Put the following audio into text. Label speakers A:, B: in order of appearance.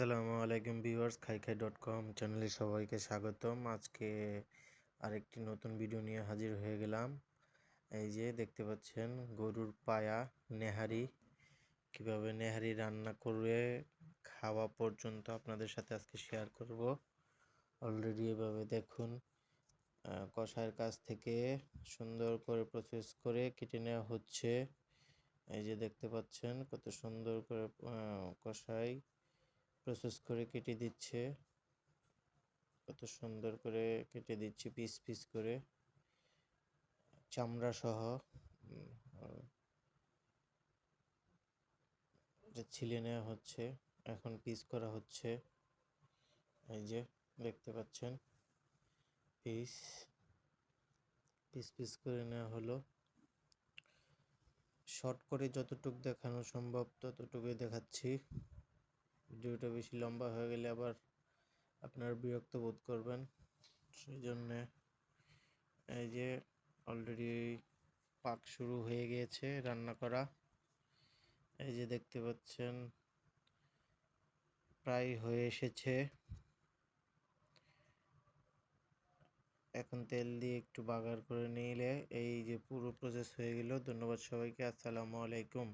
A: আসসালামু আলাইকুম ভিউয়ার্স, খাই খাই ডট কম চ্যানেলে সবাইকে স্বাগতম। আজকে আরেকটি নতুন ভিডিও নিয়ে হাজির হয়ে গেলাম। এই যে দেখতে পাচ্ছেন, গরুর পায়া, নেহারি। কীভাবে নেহারি রান্না করে খাওয়া পর্যন্ত আপনাদের সাথে আজকে শেয়ার করব। অলরেডি এভাবে দেখুন কষায়ের কাছ থেকে সুন্দর করে প্রসেস করে কেটে নেওয়া হচ্ছে। এই যে দেখতে পাচ্ছেন, কত সুন্দর করে কষাই প্রসেস করে কেটে দিচ্ছে। কত সুন্দর করে কেটে দিচ্ছে পিস পিস করে। চামড়া সহ ছিলে নেওয়া হচ্ছে, এখন পিস করা হচ্ছে। এই যে, দেখতে পাচ্ছেন? পিস পিস পিস করে নেওয়া হলো। শর্ট করে যতটুক দেখানো সম্ভব, ততটুকুই দেখাচ্ছি। ভিডিওটা বেশি লম্বা হয়ে গেলে আবার আপনার বিরক্ত বোধ করবেন। সেই জন্যে এই যে অলরেডি পাক শুরু হয়ে গিয়েছে রান্না করা। এই যে দেখতে পাচ্ছেন, প্রায় হয়ে এসেছে। এখন তেল দিয়ে একটু বাগার করে নিলে এই যে পুরো প্রসেস হয়ে গেল। ধন্যবাদ সবাইকে, আসসালামু আলাইকুম।